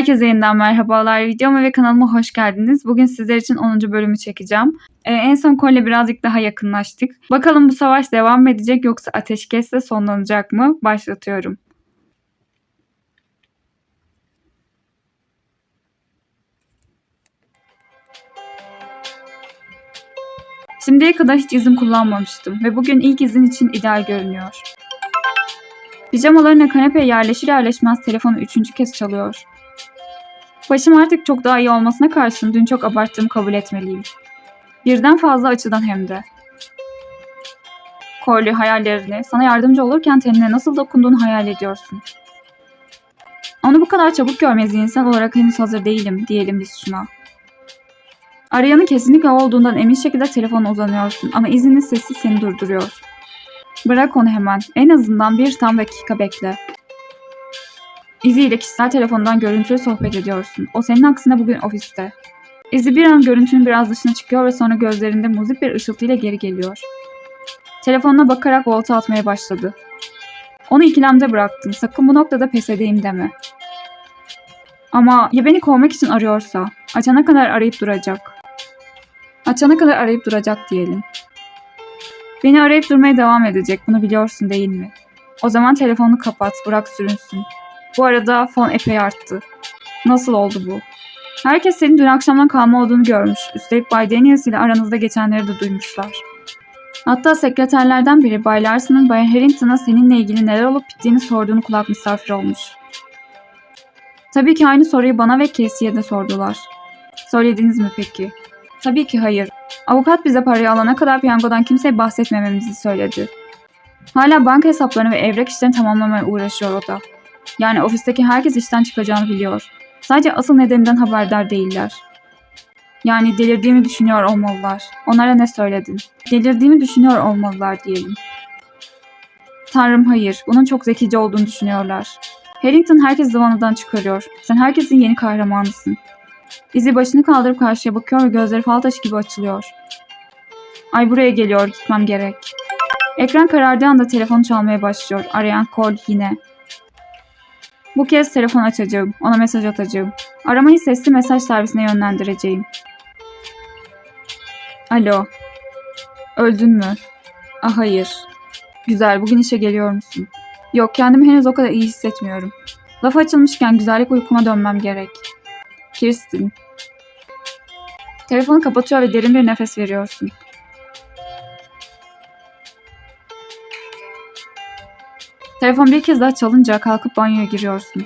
Herkese yeniden merhabalar. Videoma ve kanalıma hoş geldiniz. Bugün sizler için 10. bölümü çekeceğim. Ee, en son Cole'le birazcık daha yakınlaştık. Bakalım bu savaş devam edecek yoksa ateşkesle sonlanacak mı? Başlatıyorum. Şimdiye kadar hiç izin kullanmamıştım ve bugün ilk izin için ideal görünüyor. Pijamalarına kanepeye yerleşir yerleşmez telefonu üçüncü kez çalıyor. Başım artık çok daha iyi olmasına karşın dün çok abarttığımı kabul etmeliyim. Birden fazla açıdan hem de. Corley hayallerini, sana yardımcı olurken tenine nasıl dokunduğunu hayal ediyorsun. Onu bu kadar çabuk görmez insan olarak henüz hazır değilim diyelim biz şuna. Arayanın kesinlikle olduğundan emin şekilde telefona uzanıyorsun ama izinin sesi seni durduruyor. Bırak onu hemen. En azından bir tam dakika bekle. Izzy ile kişisel telefondan görüntülü sohbet ediyorsun. O senin aksine bugün ofiste. Izzy bir an görüntünün biraz dışına çıkıyor ve sonra gözlerinde muzip bir ışıltıyla geri geliyor. Telefonuna bakarak volta atmaya başladı. Onu ikilemde bıraktın. Sakın bu noktada pes edeyim deme. Ama ya beni kovmak için arıyorsa? Açana kadar arayıp duracak. Açana kadar arayıp duracak diyelim. Beni arayıp durmaya devam edecek. Bunu biliyorsun değil mi? O zaman telefonunu kapat, bırak sürünsün. Bu arada fon epey arttı. Nasıl oldu bu? Herkes senin dün akşamdan kalma olduğunu görmüş. Üstelik Bay Daniels ile aranızda geçenleri de duymuşlar. Hatta sekreterlerden biri Bay Larson'ın Bay Harrington'a seninle ilgili neler olup bittiğini sorduğunu kulak misafir olmuş. Tabii ki aynı soruyu bana ve Casey'e de sordular. Söylediniz mi peki? Tabii ki hayır. Avukat bize parayı alana kadar piyangodan kimseye bahsetmememizi söyledi. Hala banka hesaplarını ve evrak işlerini tamamlamaya uğraşıyor o da. Yani ofisteki herkes işten çıkacağını biliyor. Sadece asıl nedeninden haberdar değiller. Yani delirdiğimi düşünüyor olmalılar. Onlara ne söyledin? Delirdiğimi düşünüyor olmalılar diyelim. Tanrım hayır. Bunun çok zekice olduğunu düşünüyorlar. Harrington herkes zıvanadan çıkarıyor. Sen herkesin yeni kahramanısın. İzi başını kaldırıp karşıya bakıyor ve gözleri fal taşı gibi açılıyor. Ay buraya geliyor, gitmem gerek. Ekran karardığı anda telefon çalmaya başlıyor. Arayan Cole yine. Bu kez telefon açacağım. Ona mesaj atacağım. Aramayı sesli mesaj servisine yönlendireceğim. Alo. Öldün mü? Ah hayır. Güzel, bugün işe geliyor musun? Yok, kendimi henüz o kadar iyi hissetmiyorum. Laf açılmışken güzellik uykuma dönmem gerek. Kirsten. Telefonu kapatıyor ve derin bir nefes veriyorsun. Telefon bir kez daha çalınca kalkıp banyoya giriyorsun.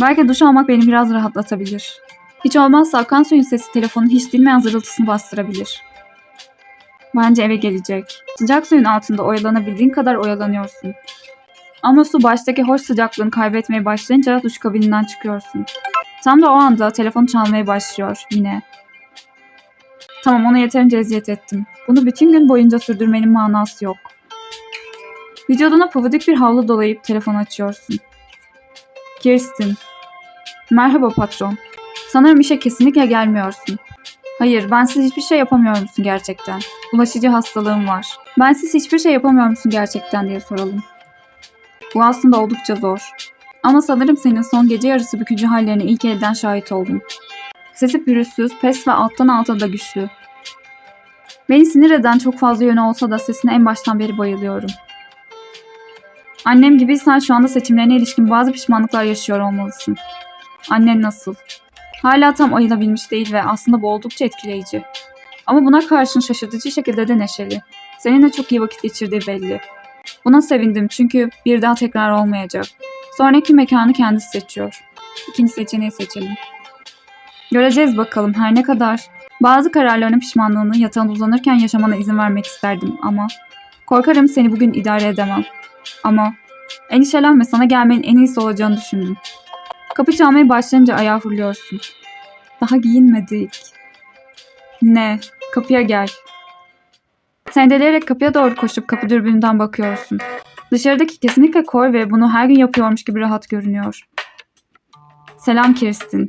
Belki duş almak beni biraz rahatlatabilir. Hiç olmazsa akan suyun sesi telefonun hiç dinmeyen zırıltısını bastırabilir. Bence eve gelecek. Sıcak suyun altında oyalanabildiğin kadar oyalanıyorsun. Ama su baştaki hoş sıcaklığını kaybetmeye başlayınca duş kabininden çıkıyorsun. Tam da o anda telefon çalmaya başlıyor yine. Tamam ona yeterince eziyet ettim. Bunu bütün gün boyunca sürdürmenin manası yok. Vücuduna pofuduk bir havlu dolayıp telefon açıyorsun. Kirsten. Merhaba patron. Sanırım işe kesinlikle gelmiyorsun. Hayır, bensiz hiçbir şey yapamıyor musun gerçekten? Bulaşıcı hastalığım var. Bensiz hiçbir şey yapamıyor musun gerçekten diye soralım. Bu aslında oldukça zor. Ama sanırım senin son gece yarısı bükücü hallerine ilk elden şahit oldum. Sesi pürüzsüz, pes ve alttan alta da güçlü. Beni sinir eden çok fazla yönü olsa da sesine en baştan beri bayılıyorum. Annem gibi sen şu anda seçimlerine ilişkin bazı pişmanlıklar yaşıyor olmalısın. Annen nasıl? Hala tam ayılabilmiş değil ve aslında bu oldukça etkileyici. Ama buna karşın şaşırtıcı şekilde de neşeli. Seninle çok iyi vakit geçirdiği belli. Buna sevindim çünkü bir daha tekrar olmayacak. Sonraki mekanı kendisi seçiyor. İkinci seçeneği seçelim. Göreceğiz bakalım her ne kadar. Bazı kararlarının pişmanlığını yatağında uzanırken yaşamana izin vermek isterdim ama korkarım seni bugün idare edemem. Ama endişelenme sana gelmenin en iyisi olacağını düşündüm. Kapı çalmaya başlayınca ayağa fırlıyorsun. Daha giyinmedik. Ne? Kapıya gel. Sendeleyerek kapıya doğru koşup kapı dürbününden bakıyorsun. Dışarıdaki kesinlikle Cole ve bunu her gün yapıyormuş gibi rahat görünüyor. Selam Kirsten.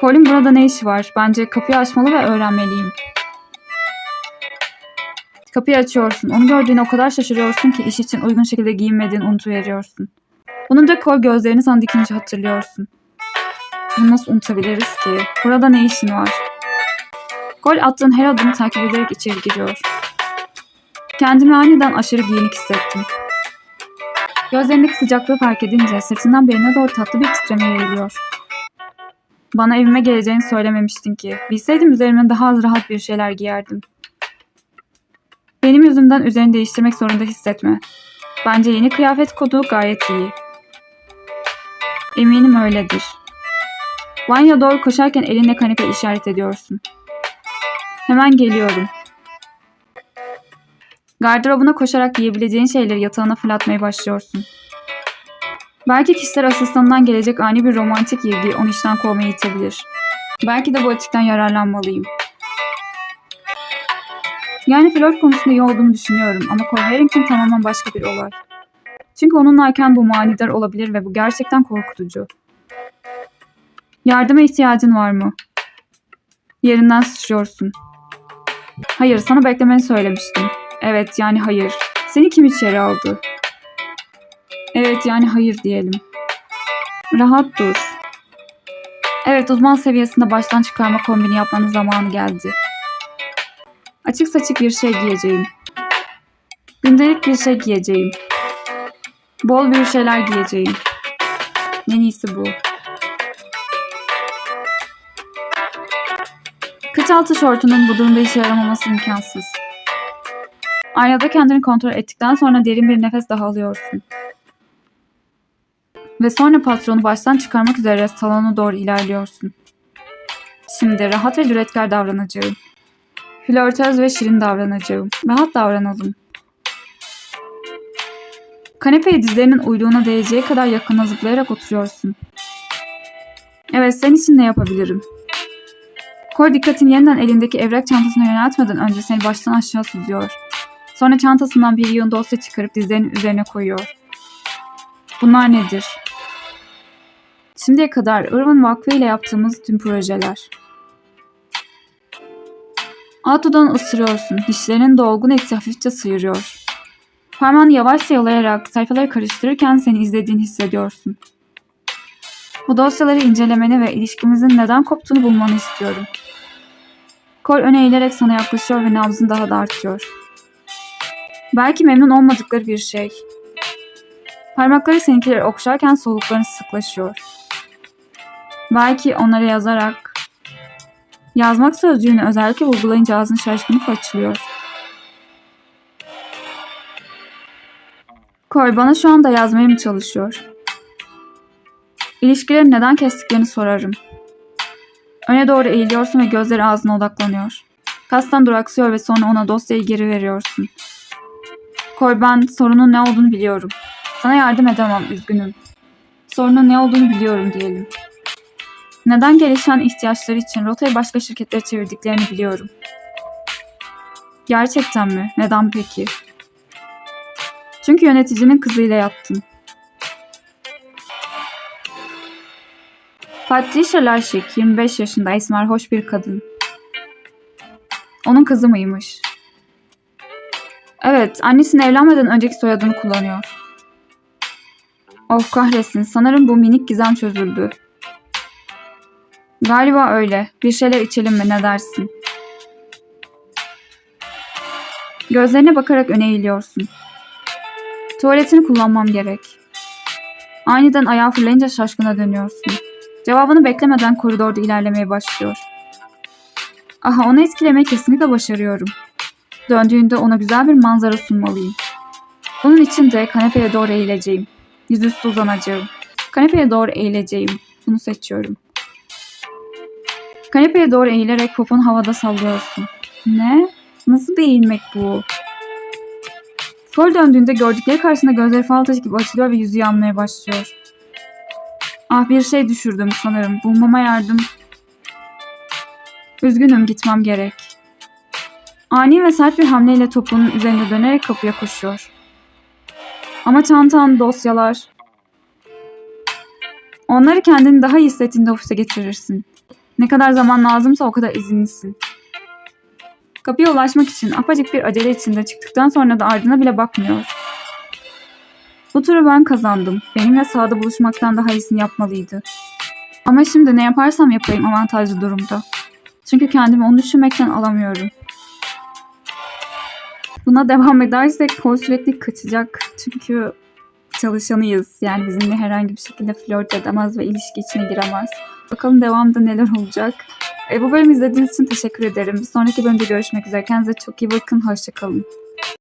Cole'in burada ne işi var? Bence kapıyı açmalı ve öğrenmeliyim. Kapıyı açıyorsun. Onu gördüğüne o kadar şaşırıyorsun ki iş için uygun şekilde giyinmediğini unutuveriyorsun. Bunu da Cole gözlerini sana dikince hatırlıyorsun. Bunu nasıl unutabiliriz ki? Burada ne işin var? Cole attığın her adımı takip ederek içeri giriyor. Kendimi aniden aşırı giyinik hissettim. Gözlerindeki sıcaklığı fark edince sırtından beline doğru tatlı bir titreme yayılıyor. Bana evime geleceğini söylememiştin ki. Bilseydim üzerime daha az rahat bir şeyler giyerdim. Benim yüzümden üzerini değiştirmek zorunda hissetme. Bence yeni kıyafet kodu gayet iyi. Eminim öyledir. Banyoya doğru koşarken elinle kanepe işaret ediyorsun. Hemen geliyorum. Gardırobuna koşarak giyebileceğin şeyleri yatağına fırlatmaya başlıyorsun. Belki kişiler asistanından gelecek ani bir romantik ilgi onu işten kovmaya itebilir. Belki de bu açıktan yararlanmalıyım. Yani flört konusunda iyi olduğumu düşünüyorum ama Cole Harrington tamamen başka bir olay. Çünkü onunlayken bu manidar olabilir ve bu gerçekten korkutucu. Yardıma ihtiyacın var mı? Yerinden sıçrıyorsun. Hayır, sana beklemeni söylemiştim. Evet, yani hayır. Seni kim içeri aldı? Evet, yani hayır diyelim. Rahat dur. Evet, uzman seviyesinde baştan çıkarma kombini yapmanın zamanı geldi. Açık saçık bir şey giyeceğim. Gündelik bir şey giyeceğim. Bol bir şeyler giyeceğim. En iyisi bu. Kıç altı şortunun bu durumda işe yaramaması imkansız. Aynada kendini kontrol ettikten sonra derin bir nefes daha alıyorsun. Ve sonra patronu baştan çıkarmak üzere salona doğru ilerliyorsun. Şimdi rahat ve cüretkar davranacağım. Flörtöz ve şirin davranacağım. Rahat davranalım. Kanepeye dizlerinin uyluğuna değeceği kadar yakına zıplayarak oturuyorsun. Evet, senin için ne yapabilirim? Kor dikkatini yeniden elindeki evrak çantasına yöneltmeden önce seni baştan aşağı süzüyor. Sonra çantasından bir yığın dosya çıkarıp dizlerinin üzerine koyuyor. Bunlar nedir? Şimdiye kadar Irvin Vakfı ile yaptığımız tüm projeler. Atodan ısırıyorsun. Dişlerinin dolgun eti hafifçe sıyırıyor. Parmağını yavaşça yalayarak sayfaları karıştırırken seni izlediğini hissediyorsun. Bu dosyaları incelemeni ve ilişkimizin neden koptuğunu bulmanı istiyorum. Kol öne eğilerek sana yaklaşıyor ve nabzın daha da artıyor. Belki memnun olmadıkları bir şey. Parmakları seninkileri okşarken solukların sıklaşıyor. Belki onlara yazarak Yazmak sözcüğünü özellikle vurgulayınca ağzın şaşkınlık açılıyor. Koy bana şu anda yazmaya mı çalışıyor? İlişkileri neden kestiklerini sorarım. Öne doğru eğiliyorsun ve gözleri ağzına odaklanıyor. Kastan duraksıyor ve sonra ona dosyayı geri veriyorsun. Koy ben sorunun ne olduğunu biliyorum. Sana yardım edemem üzgünüm. Sorunun ne olduğunu biliyorum diyelim. Neden gelişen ihtiyaçları için rotayı başka şirketlere çevirdiklerini biliyorum. Gerçekten mi? Neden peki? Çünkü yöneticinin kızıyla yattın. Patricia Laşik, 25 yaşında esmer hoş bir kadın. Onun kızı mıymış? Evet, annesinin evlenmeden önceki soyadını kullanıyor. Of kahretsin, sanırım bu minik gizem çözüldü. Galiba öyle. Bir şeyler içelim mi ne dersin? Gözlerine bakarak öne eğiliyorsun. Tuvaletini kullanmam gerek. Aniden ayağı fırlayınca şaşkına dönüyorsun. Cevabını beklemeden koridorda ilerlemeye başlıyor. Aha onu etkilemeyi kesinlikle başarıyorum. Döndüğünde ona güzel bir manzara sunmalıyım. Bunun için de kanepeye doğru eğileceğim. Yüzüstü uzanacağım. Kanepeye doğru eğileceğim. Bunu seçiyorum. Kanepeye doğru eğilerek poponu havada sallıyorsun. Ne? Nasıl bir eğilmek bu? Sol döndüğünde gördükleri karşısında gözleri fal taşı gibi açılıyor ve yüzü yanmaya başlıyor. Ah bir şey düşürdüm sanırım. Bulmama yardım. Üzgünüm gitmem gerek. Ani ve sert bir hamleyle topunun üzerinde dönerek kapıya koşuyor. Ama çantan, dosyalar... Onları kendini daha iyi hissettiğinde ofise getirirsin. Ne kadar zaman lazımsa o kadar izinlisin. Kapıya ulaşmak için apacık bir acele içinde çıktıktan sonra da ardına bile bakmıyor. Bu turu ben kazandım. Benimle sahada buluşmaktan daha iyisini yapmalıydı. Ama şimdi ne yaparsam yapayım avantajlı durumda. Çünkü kendimi onu düşünmekten alamıyorum. Buna devam edersek Paul sürekli kaçacak. Çünkü çalışanıyız. Yani bizimle herhangi bir şekilde flört edemez ve ilişki içine giremez. Bakalım devamında neler olacak. E, bu bölümü izlediğiniz için teşekkür ederim. Bir sonraki bölümde görüşmek üzere. Kendinize çok iyi bakın. Hoşçakalın.